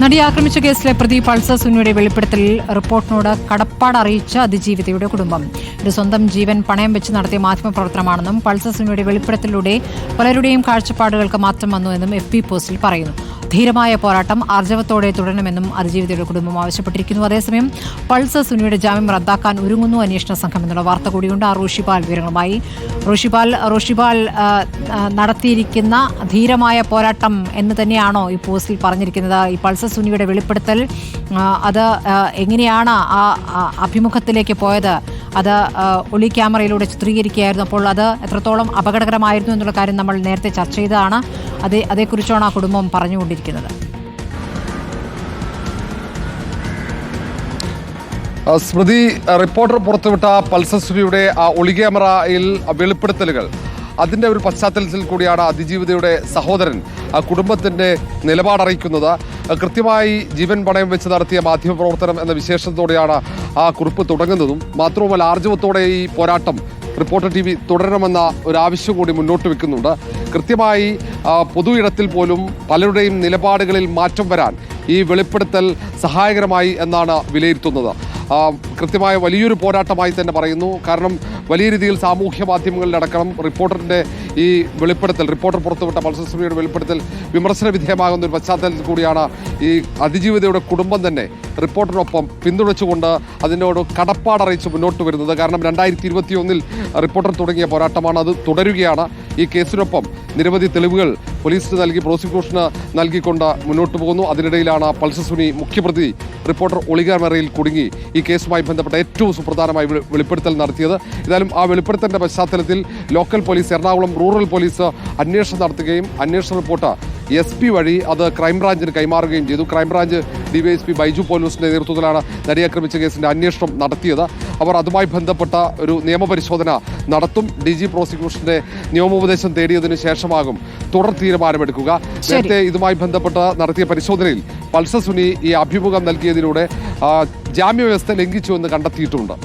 നടി ആക്രമിച്ച കേസിലെ പ്രതി പൾസർ സുനിയുടെ വെളിപ്പെടുത്തലിൽ റിപ്പോർട്ടിനോട് കടപ്പാട് അറിയിച്ച അതിജീവിതയുടെ കുടുംബം. ഇത് സ്വന്തം ജീവൻ പണയം വെച്ച് നടത്തിയ മാധ്യമപ്രവർത്തനമാണെന്നും പൾസർ സുനിയുടെ വെളിപ്പെടുത്തലിലൂടെ പലരുടെയും കാഴ്ചപ്പാടുകൾക്ക് മാറ്റം വന്നുവെന്നും എഫ് പി പോസ്റ്റിൽ പറയുന്നു. ധീരമായ പോരാട്ടം ആർജവത്തോടെ തുടരണമെന്നും അതിജീവിതയുടെ കുടുംബം ആവശ്യപ്പെട്ടിരിക്കുന്നു. അതേസമയം പൾസർ സുനിയുടെ ജാമ്യം റദ്ദാക്കാൻ ഒരുങ്ങുന്നു അന്വേഷണ സംഘം എന്നുള്ള വാർത്ത കൂടിയുണ്ട്. ആ റോഷിപാൽ വിവരങ്ങളുമായി. റോഷിപാൽ റോഷിപാൽ നടത്തിയിരിക്കുന്ന ധീരമായ പോരാട്ടം എന്ന് തന്നെയാണോ ഈ പോസ്റ്റിൽ പറഞ്ഞിരിക്കുന്നത്? ഈ പൾസർ സുനിയുടെ വെളിപ്പെടുത്തൽ അത് എങ്ങനെയാണ് ആ അഭിമുഖത്തിലേക്ക് പോയത്? അത് ഒളി ക്യാമറയിലൂടെ ചിത്രീകരിക്കുകയായിരുന്നു. അപ്പോൾ അത് എത്രത്തോളം അപകടകരമായിരുന്നു എന്നുള്ള കാര്യം നമ്മൾ നേരത്തെ ചർച്ച ചെയ്തതാണ്. അതേ അതേക്കുറിച്ചാണ് ആ കുടുംബം പറഞ്ഞുകൊണ്ടിരിക്കുന്നത്. ആ, സ്മൃതി റിപ്പോർട്ടർ പുറത്തുവിട്ട പൾസസുരിയുടെ ആ ഒളി ക്യാമറയിൽ വെളിപ്പെടുത്തലുകൾ. അതിന്റെ ഒരു പശ്ചാത്തലത്തിൽ കൂടിയാണ് അതിജീവിതയുടെ സഹോദരൻ ആ കുടുംബത്തിന്റെ നിലപാടറിയിക്കുന്നത് കൃത്യമായി ജീവൻ പണയം വെച്ച് നടത്തിയ മാധ്യമപ്രവർത്തനം എന്ന വിശേഷത്തോടെയാണ് ആ കുറിപ്പ് തുടങ്ങുന്നതും. മാത്രവുമല്ല ആർജവത്തോടെ ഈ പോരാട്ടം റിപ്പോർട്ടർ ടി വി തുടരണമെന്ന ഒരു ആവശ്യം കൂടി മുന്നോട്ട് വെക്കുന്നുണ്ട്. കൃത്യമായി പൊതു ഇടത്തിൽ പോലും പലരുടെയും നിലപാടുകളിൽ മാറ്റം വരാൻ ഈ വെളിപ്പെടുത്തൽ സഹായകരമായി എന്നാണ് വിലയിരുത്തുന്നത്. കൃത്യമായ വലിയൊരു പോരാട്ടമായി തന്നെ പറയുന്നു. കാരണം വലിയ രീതിയിൽ സാമൂഹ്യ മാധ്യമങ്ങളിലടക്കണം റിപ്പോർട്ടറിന്റെ ഈ വെളിപ്പെടുത്തൽ റിപ്പോർട്ടർ പുറത്തുവിട്ട പൾസസുമിയുടെ വെളിപ്പെടുത്തൽ വിമർശന വിധേയമാകുന്ന ഒരു പശ്ചാത്തലത്തിൽ കൂടിയാണ് ഈ അതിജീവിതയുടെ കുടുംബം തന്നെ റിപ്പോർട്ടറിനൊപ്പം പിന്തുണച്ചുകൊണ്ട് അതിനോട് കടപ്പാടറിയിച്ച് മുന്നോട്ട് വരുന്നത്. കാരണം രണ്ടായിരത്തി ഇരുപത്തിയൊന്നിൽ റിപ്പോർട്ടർ തുടങ്ങിയ പോരാട്ടമാണ് അത് തുടരുകയാണ്. ഈ കേസിനൊപ്പം നിരവധി തെളിവുകൾ പോലീസിന് നൽകി പ്രോസിക്യൂഷന് നൽകിക്കൊണ്ട് മുന്നോട്ട് പോകുന്നു. അതിനിടയിലാണ് പൾസസുനി മുഖ്യപ്രതി റിപ്പോർട്ടർ ഒളികാമറയിൽ കുടുങ്ങി ഈ കേസുമായി ബന്ധപ്പെട്ട ഏറ്റവും സുപ്രധാനമായി വെളി- വെളിപ്പെടുത്തൽ നടത്തിയത്. ഏതായാലും ആ വെളിപ്പെടുത്തലിന്റെ പശ്ചാത്തലത്തിൽ local police Ernakulam rural police അന്വേഷണം നടത്തുകയും അന്വേഷണ റിപ്പോർട്ട് എസ് പി വഴി അത് ക്രൈംബ്രാഞ്ചിന് കൈമാറുകയും ചെയ്തു. ക്രൈംബ്രാഞ്ച് ഡിവൈഎസ്പി ബൈജു പോലൂസിന്റെ നേതൃത്വത്തിലാണ് നടിയാക്രമിച്ച കേസിന്റെ അന്വേഷണം നടത്തിയത്. അവർ അതുമായി ബന്ധപ്പെട്ട ഒരു നിയമപരിശോധന നടത്തും. ഡി ജി പ്രോസിക്യൂഷന്റെ നിയമോപദേശം തേടിയതിനു ശേഷമാകും. തുടർ തീരുമാനമെടുക്കുക. നേരത്തെ ഇതുമായി ബന്ധപ്പെട്ട് നടത്തിയ പരിശോധനയിൽ പൾസർ സുനി ഈ അഭിമുഖം നൽകിയതിലൂടെ ജാമ്യവ്യവസ്ഥ ലംഘിച്ചു എന്ന് കണ്ടെത്തിയിട്ടുണ്ട്?